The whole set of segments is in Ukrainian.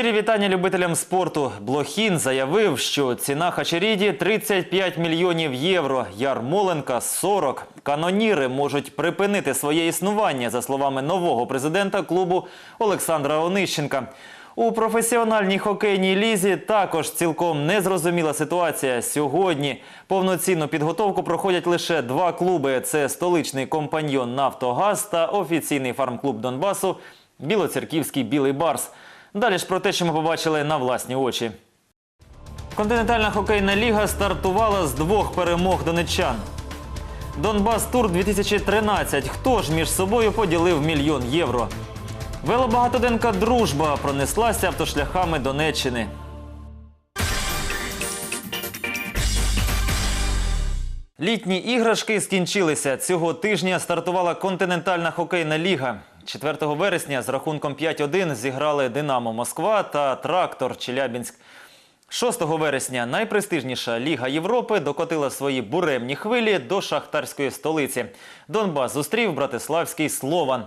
Щирі вітання любителям спорту. Блохін заявив, що ціна Хачеріді 35 мільйонів євро, Ярмоленка 40. Каноніри можуть припинити своє існування, за словами нового президента клубу Олександра Онищенка. У професіональній хокейній лізі також цілком незрозуміла ситуація. Сьогодні повноцінну підготовку проходять лише два клуби: це столичний компаньйон Нафтогаз та офіційний фармклуб Донбасу Білоцерківський Білий Барс. Далі ж про те, що ми побачили на власні очі. Континентальна хокейна ліга стартувала з двох перемог донеччан. Донбас Тур 2013. Хто ж між собою поділив мільйон євро? Велобагатоденка дружба пронеслася автошляхами Донеччини. Літні іграшки скінчилися. Цього тижня стартувала континентальна хокейна ліга. 4 вересня з рахунком 5-1 зіграли Динамо Москва та Трактор Челябінськ. 6 вересня найпрестижніша Ліга Європи докотила свої буремні хвилі до шахтарської столиці. Донбас зустрів братиславський Слован.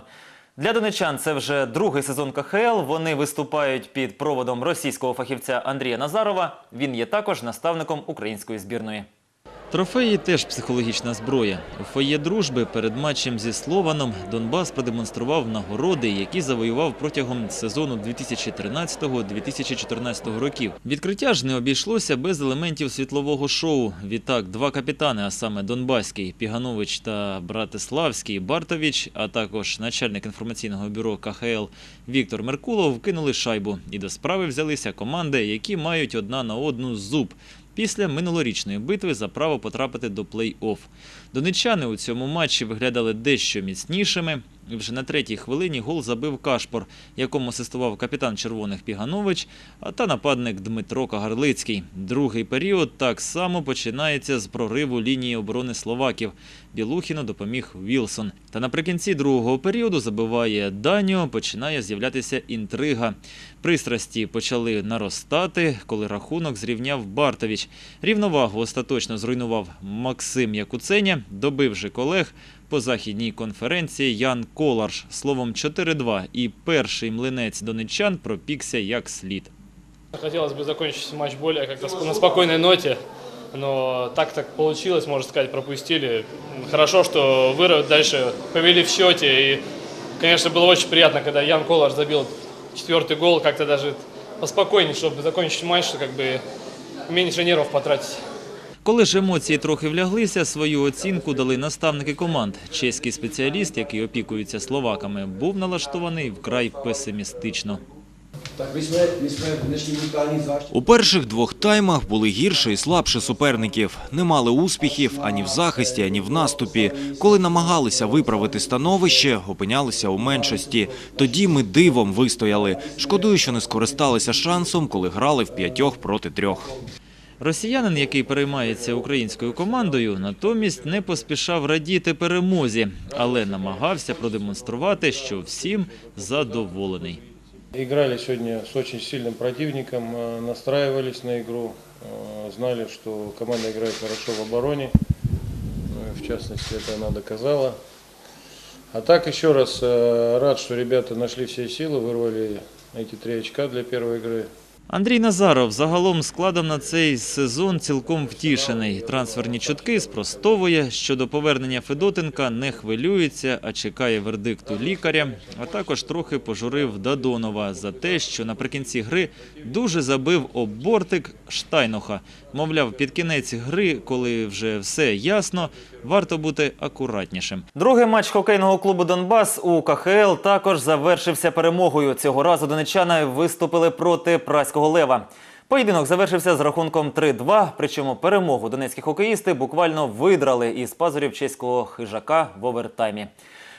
Для донечан це вже другий сезон КХЛ. Вони виступають під проводом російського фахівця Андрія Назарова. Він є також наставником української збірної. Трофеї теж психологічна зброя. У фоє дружби перед матчем зі Слованом Донбас продемонстрував нагороди, які завоював протягом сезону 2013-2014 років. Відкриття ж не обійшлося без елементів світлового шоу. Відтак, два капітани, а саме Донбаський, Піганович та Братиславський, Бартович, а також начальник інформаційного бюро КХЛ Віктор Меркулов кинули шайбу. І до справи взялися команди, які мають одна на одну зуб після минулорічної битви за право потрапити до плей-офф. Донеччани у цьому матчі виглядали дещо міцнішими. Вже на третій хвилині гол забив Кашпор, якому асистував капітан червоних Піганович, та нападник Дмитро Кагарлицький. Другий період так само починається з прориву лінії оборони словаків. Білухіну допоміг Вілсон. Та наприкінці другого періоду забиває Даніо, починає з'являтися інтрига. Пристрасті почали наростати, коли рахунок зрівняв Бартович. Рівновагу остаточно зруйнував Максим Якуценя, добив же колег по західній конференції Ян Коларш. Словом 4-2. І перший млинець донеччан пропікся як слід. Хотелось бы закончить матч более как-то сп- на спокойной ноте, но так так получилось, можно сказать, пропустили. Хорошо, что вырвали дальше, повели в счете. И, конечно, было очень приятно, когда Ян Колар забил четвертый гол, как-то даже поспокойнее, чтобы закончить матч, что как бы меньше нервов потратить. Коли ж емоції трохи вляглися, свою оцінку дали наставники команд. Чеський спеціаліст, який опікується словаками, був налаштований вкрай песимістично. У перших двох таймах були гірше і слабше суперників. Не мали успіхів ані в захисті, ані в наступі. Коли намагалися виправити становище, опинялися у меншості. Тоді ми дивом вистояли. Шкодую, що не скористалися шансом, коли грали в п'ятьох проти трьох. Росіянин, який переймається українською командою, натомість не поспішав радіти перемозі, але намагався продемонструвати, що всім задоволений. Играли сегодня с очень сильным противником, э, настраивались на игру, э, знали, что команда играет хорошо в обороне, Ну и в частности это она доказала. А так еще раз э, рад, что ребята нашли все силы, вырвали эти три очка для первой игры. Андрій Назаров загалом складом на цей сезон цілком втішений. Трансферні чутки спростовує. Щодо повернення Федотенка не хвилюється, а чекає вердикту лікаря. А також трохи пожурив Дадонова за те, що наприкінці гри дуже забив об бортик Штайноха. Мовляв, під кінець гри, коли вже все ясно, варто бути акуратнішим. Другий матч хокейного клубу Донбас у КХЛ також завершився перемогою. Цього разу донеччани виступили проти праського лева. Поєдинок завершився з рахунком 3-2, причому перемогу донецькі хокеїсти буквально видрали із пазурів чеського хижака в овертаймі.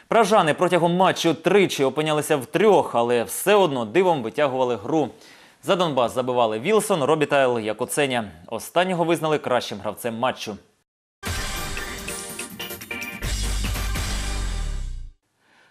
Пражани протягом матчу тричі опинялися в трьох, але все одно дивом витягували гру. За Донбас забивали Вілсон, Робітайл, Якоценя. Останнього визнали кращим гравцем матчу.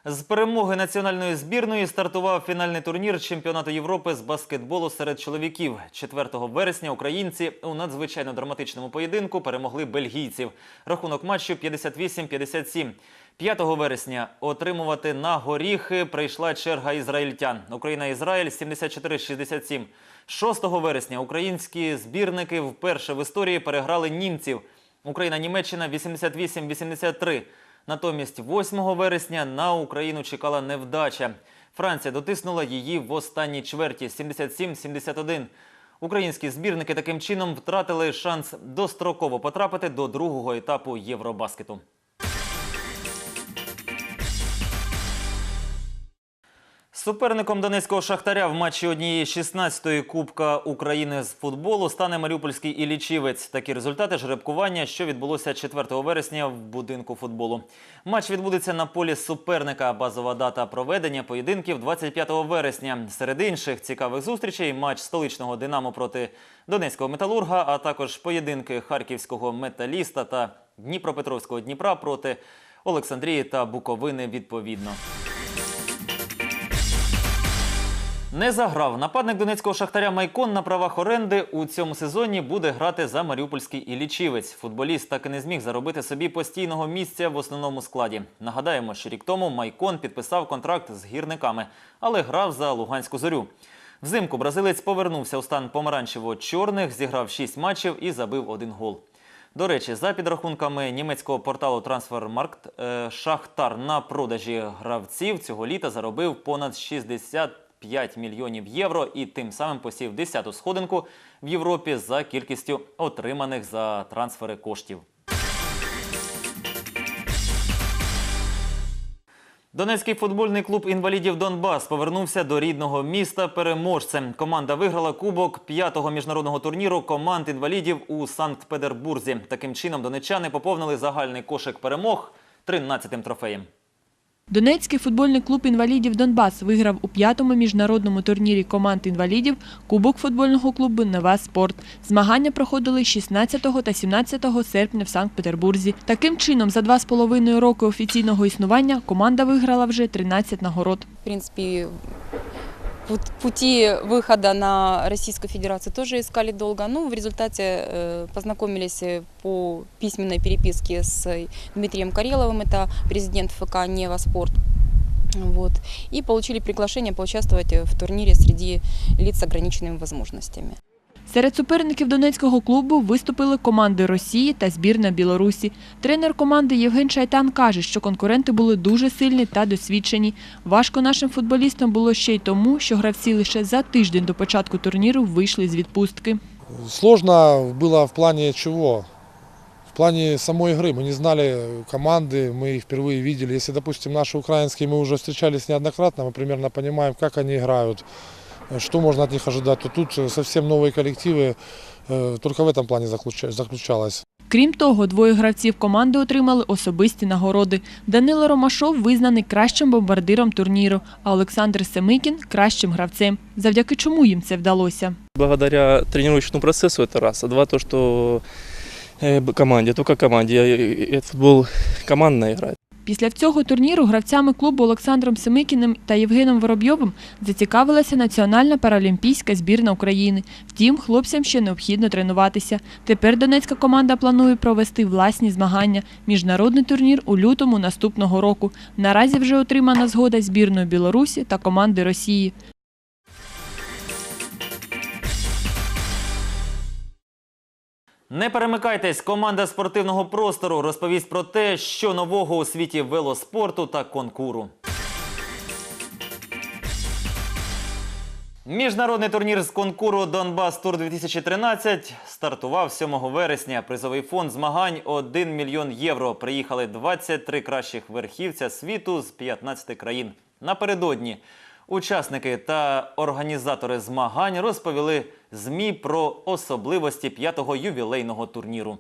З перемоги національної збірної стартував фінальний турнір чемпіонату Європи з баскетболу серед чоловіків. 4 вересня українці у надзвичайно драматичному поєдинку перемогли бельгійців. Рахунок матчу 58-57. 5 вересня отримувати на горіхи прийшла черга ізраїльтян. Україна-Ізраїль 74-67. 6 вересня українські збірники вперше в історії переграли німців. Україна-Німеччина 88-83. Натомість 8 вересня на Україну чекала невдача. Франція дотиснула її в останній чверті 77-71. Українські збірники таким чином втратили шанс достроково потрапити до другого етапу Євробаскету. Суперником донецького шахтаря в матчі однієї 16-ї Кубка України з футболу стане Маріупольський Іллічівець. Такі результати жеребкування, що відбулося 4 вересня в будинку футболу. Матч відбудеться на полі суперника. Базова дата проведення поєдинків 25 вересня. Серед інших цікавих зустрічей матч столичного Динамо проти Донецького металурга, а також поєдинки харківського металіста та Дніпропетровського Дніпра проти Олександрії та Буковини відповідно. Не заграв. Нападник донецького шахтаря Майкон на правах оренди у цьому сезоні буде грати за Маріупольський Іллічівець. Футболіст так і не зміг заробити собі постійного місця в основному складі. Нагадаємо, що рік тому Майкон підписав контракт з гірниками, але грав за Луганську зорю. Взимку бразилець повернувся у стан помаранчево-чорних, зіграв 6 матчів і забив один гол. До речі, за підрахунками німецького порталу Transfermarkt, е, Шахтар на продажі гравців цього літа заробив понад 65 мільйонів євро і тим самим посів 10-ту сходинку в Європі за кількістю отриманих за трансфери коштів. Донецький футбольний клуб інвалідів Донбас повернувся до рідного міста переможцем. Команда виграла кубок п'ятого міжнародного турніру команд інвалідів у Санкт-Петербурзі. Таким чином донеччани поповнили загальний кошик перемог 13-тим трофеєм. Донецький футбольний клуб інвалідів Донбас виграв у п'ятому міжнародному турнірі команд інвалідів Кубок футбольного клубу Нева Спорт. Змагання проходили 16 та 17 серпня в Санкт-Петербурзі. Таким чином, за два з половиною роки офіційного існування команда виграла вже 13 нагород. В принципе, пут- пути выхода на Российскую Федерацию тоже искали долго. Ну, в результате э, познакомились э, по письменной переписке с Дмитрием Кареловым, это президент ФК «Нева Спорт». Вот. И получили приглашение поучаствовать в турнире среди лиц с ограниченными возможностями. Серед суперників донецького клубу виступили команди Росії та збірна Білорусі. Тренер команди Євген Шайтан каже, що конкуренти були дуже сильні та досвідчені. Важко нашим футболістам було ще й тому, що гравці лише за тиждень до початку турніру вийшли з відпустки. Сложно было в плане чего? В плане самой игры. Мы не знали команды, мы их впервые видели. Если, допустим, наши украинские мы уже встречались неоднократно, мы примерно понимаем, как они играют, что можно от них ожидать, то тут совсем новые коллективы. э, Только в этом плане заключа- заключалось. Крім того, двоє гравців команди отримали особисті нагороди. Данило Ромашов визнаний кращим бомбардиром турніру, а Олександр Семикін кращим гравцем. Завдяки чому їм це вдалося? Благодаря тренировочному процессу это раз, а два то, что э, б- команде, только команде. Э, э, Футбол командная игра. Після цього турніру гравцями клубу Олександром Семикіним та Євгеном Воробйовим зацікавилася Національна паралімпійська збірна України. Втім, хлопцям ще необхідно тренуватися. Тепер донецька команда планує провести власні змагання. Міжнародний турнір у лютому наступного року. Наразі вже отримана згода збірної Білорусі та команди Росії. Не перемикайтесь, команда спортивного простору розповість про те, що нового у світі велоспорту та конкуру. Міжнародний турнір з конкуру Донбас Тур 2013 стартував 7 вересня. Призовий фонд змагань 1 мільйон євро. Приїхали 23 кращих верхівця світу з 15 країн. Напередодні учасники та організатори змагань розповіли ЗМІ про особливості п'ятого ювілейного турніру.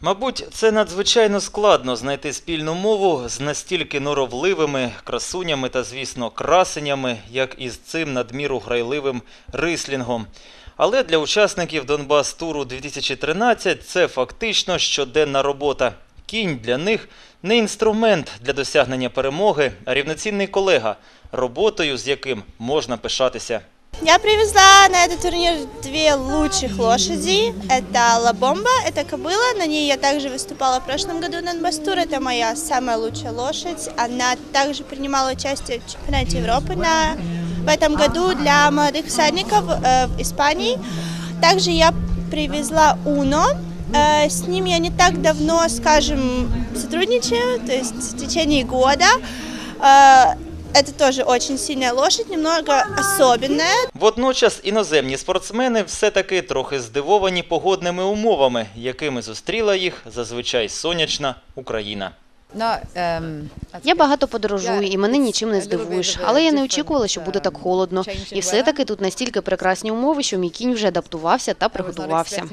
Мабуть, це надзвичайно складно знайти спільну мову з настільки норовливими красунями та, звісно, красенями, як із цим надміру грайливим рислінгом. Але для учасників Донбас Туру 2013 це фактично щоденна робота. Кінь для них не інструмент для досягнення перемоги, а рівноцінний колега, роботою з яким можна пишатися. Я привезла на этот турнир две лучших лошади. Это Ла Бомба, это кобыла. На ней я также выступала в прошлом году на Донбасс-тур. Это моя самая лучшая лошадь. Она также принимала участие в чемпионате Европы на, в этом году для молодых всадников э, в Испании. Также я привезла Уно. Э, с ним я не так давно, скажем, сотрудничаю, то есть в течение года. Э, это тоже очень сильная лошадь, немного особенная. Водночас іноземні спортсмени все-таки трохи здивовані погодними умовами, якими зустріла їх зазвичай сонячна Україна. Я багато подорожую, і мене нічим не здивуєш. Але я не очікувала, що буде так холодно. І все-таки тут настільки прекрасні умови, що мій кінь вже адаптувався та приготувався.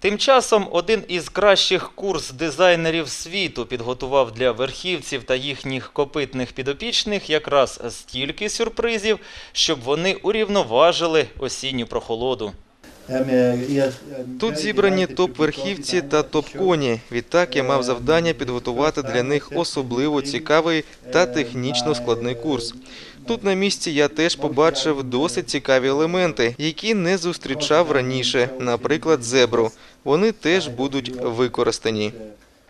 Тим часом один із кращих курс дизайнерів світу підготував для верхівців та їхніх копитних підопічних якраз стільки сюрпризів, щоб вони урівноважили осінню прохолоду. Тут зібрані топ-верхівці та топ-коні. Відтак я мав завдання підготувати для них особливо цікавий та технічно складний курс. Тут на місці я теж побачив досить цікаві елементи, які не зустрічав раніше, наприклад, зебру. Вони теж будуть використані.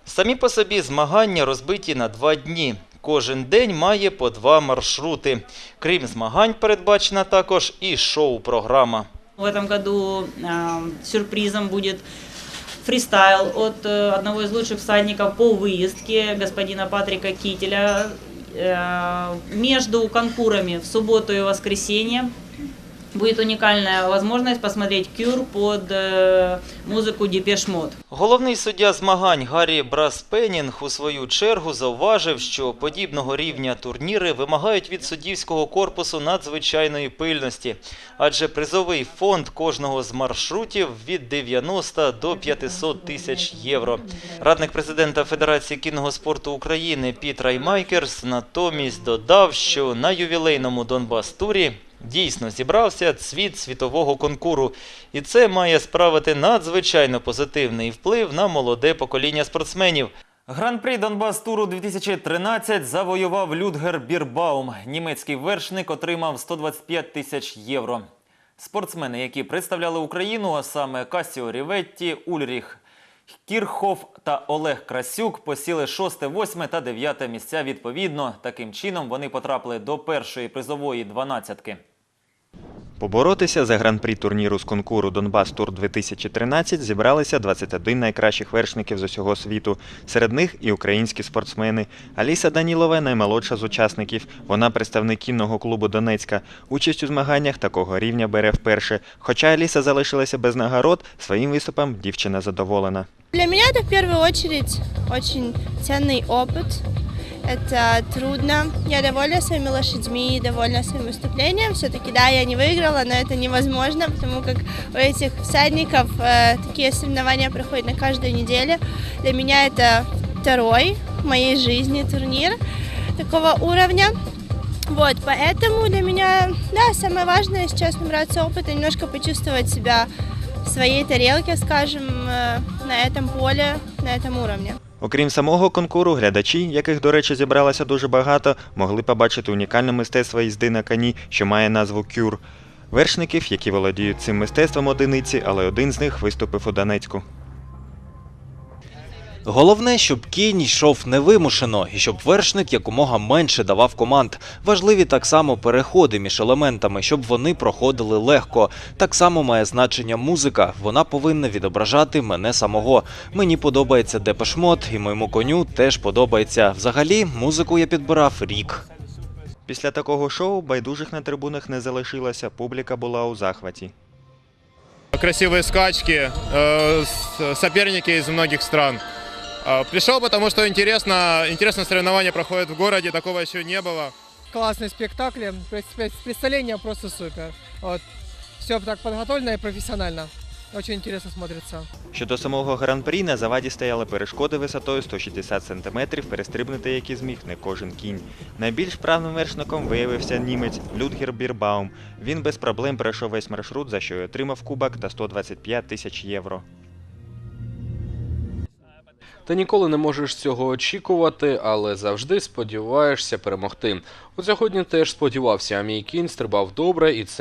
Самі по собі змагання розбиті на два дні. Кожен день має по два маршрути. Крім змагань, передбачена також і шоу-програма. В этом году э, сюрпризом будет фристайл от э, одного из лучших всадников по выездке, господина Патрика Кителя. Э, между конкурами в субботу и воскресенье будет уникальная возможность посмотреть кюр под э, музыку Депеш Мод. Головний суддя змагань Гаррі Браспенінг у свою чергу зауважив, що подібного рівня турніри вимагають від суддівського корпусу надзвичайної пильності, адже призовий фонд кожного з маршрутів від 90 до 500 тисяч євро. Радник президента Федерації кінного спорту України Піт Раймайкерс натомість додав, що на ювілейному Донбас-турі Дійсно, зібрався цвіт світового конкуру, і це має справити надзвичайно позитивний вплив на молоде покоління спортсменів. Гран-прі Донбас туру 2013 завоював Людгер Бірбаум. Німецький вершник отримав 125 тисяч євро. Спортсмени, які представляли Україну, а саме Касіо Ріветті, Ульріх Кірхов та Олег Красюк посіли 6, 8 та дев'яте місця відповідно. Таким чином вони потрапили до першої призової дванадцятки. Поборотися за гран-прі турніру з конкуру Донбас Тур 2013 зібралися 21 найкращих вершників з усього світу. Серед них і українські спортсмени. Аліса Данілова наймолодша з учасників. Вона представник кінного клубу Донецька. Участь у змаганнях такого рівня бере вперше. Хоча Аліса залишилася без нагород, своїм виступом дівчина задоволена. Для меня это в первую очередь очень ценный опыт. Это трудно. Я довольна своими лошадьми, довольна своим выступлением. Все-таки, да, я не выиграла, но это невозможно, потому как у этих всадников э, такие соревнования проходят на каждую неделю. Для меня это второй в моей жизни турнир такого уровня. Вот, поэтому для меня, да, самое важное сейчас набраться опыта, немножко почувствовать себя в своей тарелке, скажем, э, на этом поле, на этом уровне. Окрім самого конкуру, глядачі, яких, до речі, зібралося дуже багато, могли побачити унікальне мистецтво їзди на коні, що має назву кюр. Вершників, які володіють цим мистецтвом одиниці, але один з них виступив у Донецьку. Головне, щоб кінь йшов невимушено і щоб вершник якомога менше давав команд. Важливі так само переходи між елементами, щоб вони проходили легко. Так само має значення музика. Вона повинна відображати мене самого. Мені подобається Депешмот, і моєму коню теж подобається. Взагалі, музику я підбирав рік. Після такого шоу байдужих на трибунах не залишилося, публіка була у захваті. красивые скачки, э, с- соперники из многих стран. Э, Пришел, потому что интересно, интересное соревнование проходит в городе, такого еще не было. классный спектакль. Пред- Представление просто супер. Вот. Все так подготовлено и профессионально. Очень интересно смотрится. Щодо самого гран-прі, на заваді стояли перешкоди висотою 160 см, перестрибнути які зміг не кожен кінь. Найбільш правним вершником виявився німець Людгер Бірбаум. Він без проблем пройшов весь маршрут, за що й отримав кубок та 125 тисяч євро. Ти ніколи не можеш цього очікувати, але завжди сподіваєшся перемогти. От сьогодні теж сподівався, а мій кінь стрибав добре, і це